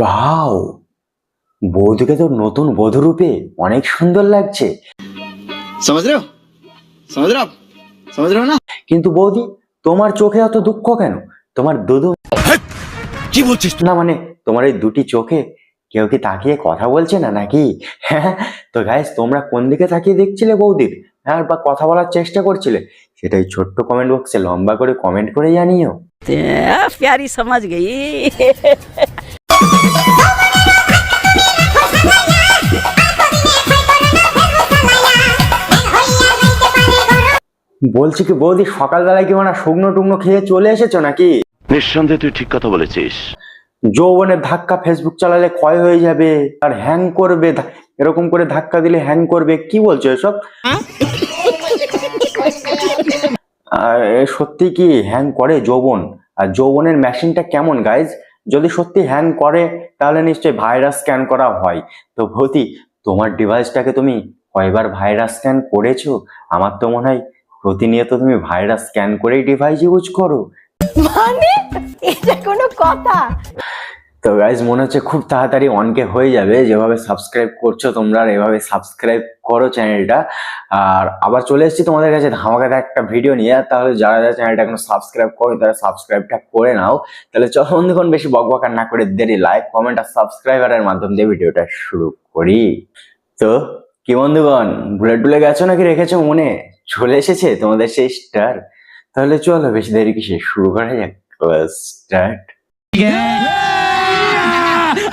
বাও বৌদিকে তো নতুন বধূ রূপে অনেক সুন্দর লাগছে। কিন্তু বৌদি তোমার চোখে এত দুঃখ কেন? তোমার দুদু কি বলছিস না মানে তোমার এই দুটি চোখে কেউ কি তাকিয়ে কথা বলছে না নাকি? হ্যাঁ তো গাইজ তোমরা কোন দিকে তাকিয়ে দেখছিলে বৌদির হ্যাঁ বা কথা বলার চেষ্টা করছিলে? সেটাই ছোট্ট কমেন্ট বক্সে লম্বা করে কমেন্ট করে জানিও। প্যারি সমাজ গেই। বলছি কি বৌদি সকালবেলায় কি মানে শুকনো টুকনো খেয়ে চলে এসেছ নাকি? নিঃসন্দেহে তুই ঠিক কথা বলেছিস। যৌবনের ধাক্কা ফেসবুক চালালে ক্ষয় হয়ে যাবে আর হ্যাং করবে এরকম করে ধাক্কা দিলে হ্যাং করবে কি বলছো এসব? আর সত্যি কি হ্যাং করে যৌবন? আর যৌবনের মেশিনটা কেমন গাইজ যদি সত্যি হ্যাং করে তাহলে নিশ্চয়ই ভাইরাস স্ক্যান করা হয়। তো ভৌতি তোমার ডিভাইসটাকে তুমি কয়বার ভাইরাস স্ক্যান করেছ? আমার তো মনে হয় প্রতিনিয়ত তুমি ভাইরাস স্ক্যান করেই ডিভাইস ইউজ করো। মানে? এটা কোনো কথা? তো গাইজ মনে হচ্ছে খুব তাড়াতাড়ি অনকে হয়ে যাবে। যেভাবে সাবস্ক্রাইব করছ তোমরা আর এভাবে সাবস্ক্রাইব করো চ্যানেলটা আর আবার চলে এসেছি তোমাদের কাছে ধামাকাতে একটা ভিডিও নিয়ে। তাহলে যারা যারা চ্যানেলটা এখনও সাবস্ক্রাইব করো তারা সাবস্ক্রাইবটা করে নাও। তাহলে চলো বন্ধুক্ষণ বেশি বকবকার না করে দেরি লাইক কমেন্ট আর সাবস্ক্রাইবারের মাধ্যম দিয়ে ভিডিওটা শুরু করি। তো কি বন্ধুগণ বুলেট টুলে গেছো নাকি রেখেছো মনে? চলে এসেছে তোমাদের সেই স্টার তাহলে চলো বেশি দেরি কিসে শুরু করা যাক স্টার্ট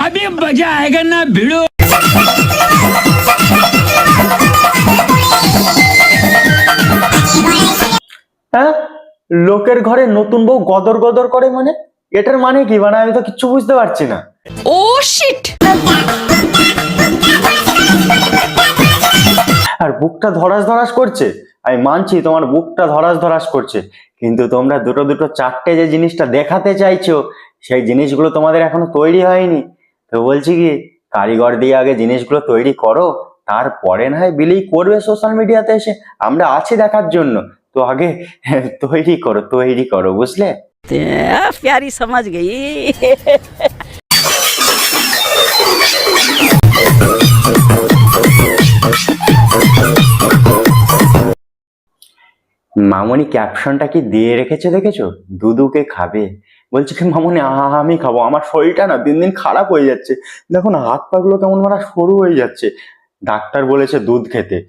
अभी मजा आएगा ना भिड़ो হ্যাঁ লোকের ঘরে নতুন বউ গদর গদর করে মানে এটার মানে কি মানে আমি তো কিচ্ছু বুঝতে পারছি না ও শিট আর বুকটা ধরাস ধরাস করছে আমি মানছি তোমার বুকটা ধরাস ধরাস করছে, কিন্তু তোমরা দুটো দুটো চারটে যে জিনিসটা দেখাতে চাইছো, সেই জিনিসগুলো তোমাদের এখনও তৈরি হয়নি। তো বলছি কি, কারিগর দিয়ে আগে জিনিসগুলো তৈরি করো, তারপরে না হয় বিলি করবে সোশ্যাল মিডিয়াতে এসে। আমরা আছি দেখার জন্য, তো আগে তৈরি করো তৈরি করো, বুঝলে? প্যারি সমাজ গেই। মামনি ক্যাপশনটা কি দিয়ে রেখেছে দেখেছ? দুদুকে খাবে। বলছে কি, মামনি আ- আমি খাব। আমার শরীরটা না দিন দিন খারাপ হয়ে যাচ্ছে। দেখো না, হাত পাগুলো কেমন মারা সরু হয়ে যাচ্ছে। ডাক্তার বলেছে দুধ খেতে।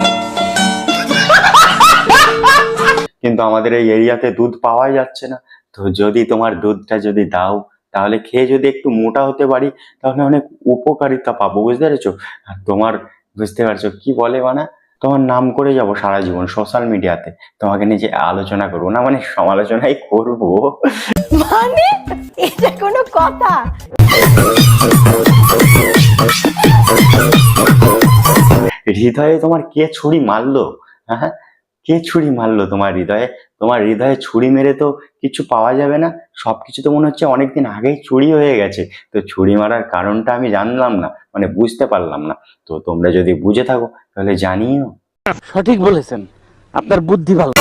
কিন্তু আমাদের এই এরিয়াতে দুধ পাওয়াই যাচ্ছে না। তো যদি তোমার দুধটা যদি দাও, তাহলে খেয়ে যদি একটু মোটা হতে পারি, তাহলে অনেক উপকারিতা পাবো। বুঝতে পেরেছ? আর তোমার, বুঝতে পারছ? কি বলে মানা? তোমার নাম করে যাব সারা জীবন সোশ্যাল মিডিয়াতে তোমাকে নিয়ে যে আলোচনা করব না মানে সমালোচনাই করব। মানে? এটা কোনো কথা? হৃদয়ে তোমার কে ছুরি মারলো? হ্যাঁ। কে ছুরি মারলো তোমার হৃদয়ে? তোমার হৃদয়ে ছুরি মেরে তো কিছু পাওয়া যাবে না। সবকিছু তো মনে হচ্ছে অনেকদিন আগেই চুরি হয়ে গেছে। তো ছুরি মারার কারণটা আমি জানলাম না মানে বুঝতে পারলাম না। তো তোমরা যদি বুঝে থাকো তাহলে জানিও। সঠিক বলেছেন। আপনার বুদ্ধি ভালো।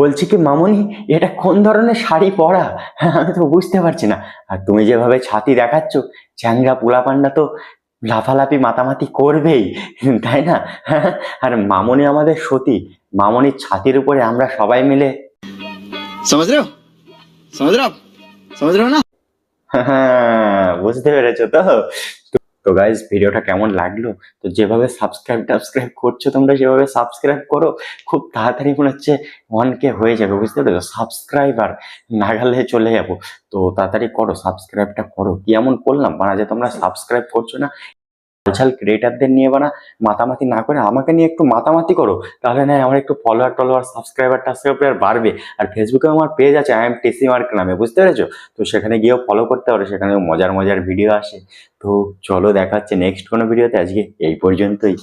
বলছি কি মামনি এটা কোন ধরনের শাড়ি পরা? আমি তো বুঝতে পারছি না। আর তুমি যেভাবে ছাতি দেখাচ্ছ চ্যাংরা পোলা পান্ডা তো লাফালাফি মাতামাতি করবেই তাই না? আর মামনি আমাদের সতী মামনির ছাতির উপরে আমরা সবাই মিলে। না। হ্যাঁ, বুঝতে পেরেছ তো? তো গাইজ ভিডিওটা কেমন লাগল? তো যেভাবে সাবস্ক্রাইব টাবস্ক্রাইব করছ তোমরা যেভাবে সাবস্ক্রাইব করো খুব তাড়াতাড়ি মনে হচ্ছে ওয়ানকে হয়ে যাবে বুঝতে পেরেছ? সাবস্ক্রাইবার নাগালে চলে যাব। তো তাড়াতাড়ি করো সাবস্ক্রাইবটা করো। কেমন করলাম? মানে যে তোমরা সাবস্ক্রাইব করছ না ঝাল ক্রিয়েটারদের নিয়ে বানা, মাতামাতি না করে আমাকে নিয়ে একটু মাতামাতি করো, তাহলে না আমার একটু ফলোয়ার টলোয়ার সাবস্ক্রাইবার টাবস্ক্রাইবার বাড়বে। আর ফেসবুকে আমার পেজ আছে আই এম টিসি মার্ক নামে, বুঝতে পেরেছ? তো সেখানে গিয়েও ফলো করতে পারো সেখানে মজার মজার ভিডিও আসে। তো চলো দেখাচ্ছে নেক্সট কোনো ভিডিওতে আজকে এই পর্যন্তই।